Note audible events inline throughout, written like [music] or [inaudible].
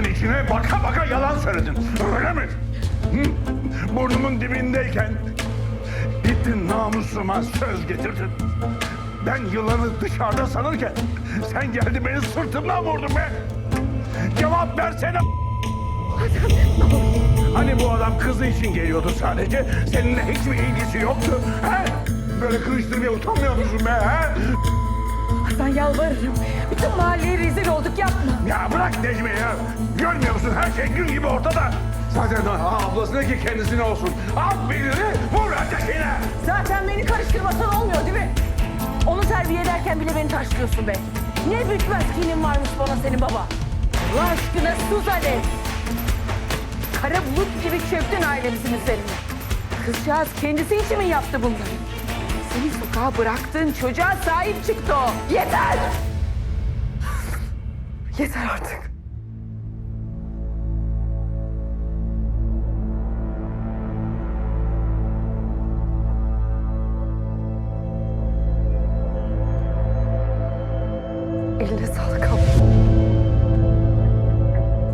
Gözümün içine baka baka yalan söyledin. Öyle mi? Burnumun dibindeyken gittin namusuma söz getirdin. Ben yılanı dışarıda sanırken sen geldi beni sırtımdan vurdun be. Cevap versene. Hani bu adam kızı için geliyordu sadece. Seninle hiçbir ilgisi yoktu. He? Böyle kırıştırmaya utanmıyor musun be? He? Hasan yalvarırım. Bütün mahalleye rezil olduk yapma. Ya bırak Necmi ya. Görmüyor musun her şey gün gibi ortada. Zaten ha, ablasına ki kendisine olsun. Al birini vur ötekine. Zaten beni karıştırmasan olmuyor değil mi? Onu terbiye ederken bile beni taşlıyorsun be. Ne bitmez kinin varmış bana senin baba. Allah aşkına sus hadi. Kara bulut gibi çöktün ailemizin üzerine. Kızcağız kendisi için mi yaptı bunları? Seni sokağa bıraktığın çocuğa sahip çıktı o. Yeter! [sighs] Yeter artık. Eline sağlık abla.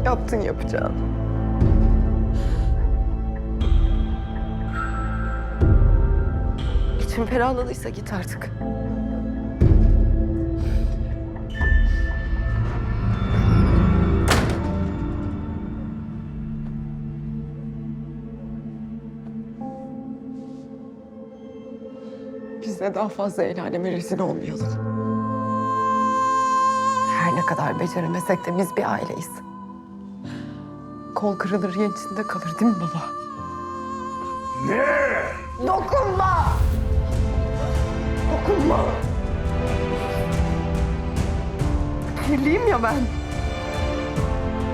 Yaptın yapacağını. İçim ferahladıysa git artık. Biz de daha fazla el aleme rezil olmayalım. Her ne kadar beceremesek de biz bir aileyiz. Kol kırılır yen içinde kalır değil mi baba? Ne? Dokunma! Dokunma! Kirliyim ya ben.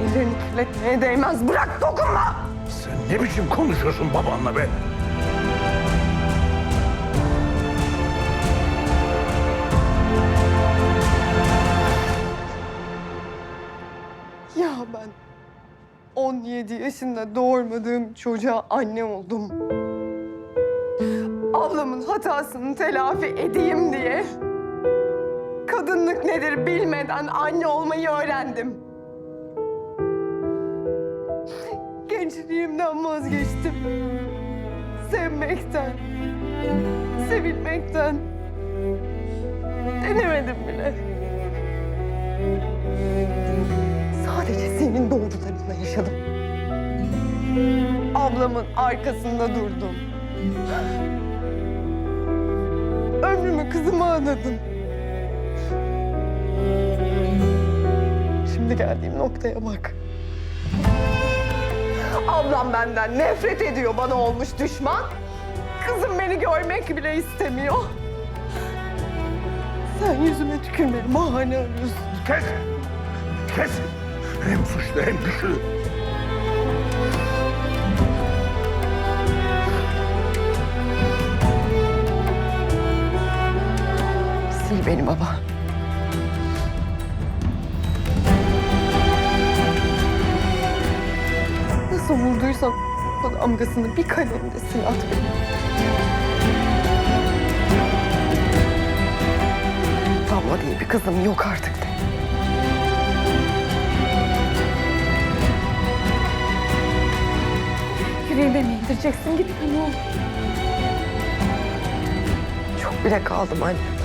Ellerini kirletmeye değmez. Bırak dokunma! Sen ne biçim konuşuyorsun babanla be? Ya ben 17 yaşında doğurmadığım çocuğa anne oldum. Ablamın hatasını telafi edeyim diye kadınlık nedir bilmeden anne olmayı öğrendim. Gençliğimden vazgeçtim. Sevmekten, sevilmekten denemedim bile. Sadece senin doğrularınla yaşadım. Ablamın arkasında durdum. Ömrümü kızıma adadım. Şimdi geldiğim noktaya bak. Ablam benden nefret ediyor bana olmuş düşman. Kızım beni görmek bile istemiyor. Sen yüzüme tükürmeni bahane arıyorsun. Kes! Kes! Hem suçlu hem güçlü. Sil beni baba. Nasıl vurduysan o damgasını bir kalemde sil at beni. Damla diye bir kızım yok artık de. Yüreğime mi indireceksin? Gitme ne olur. Çok bile kaldım annemden.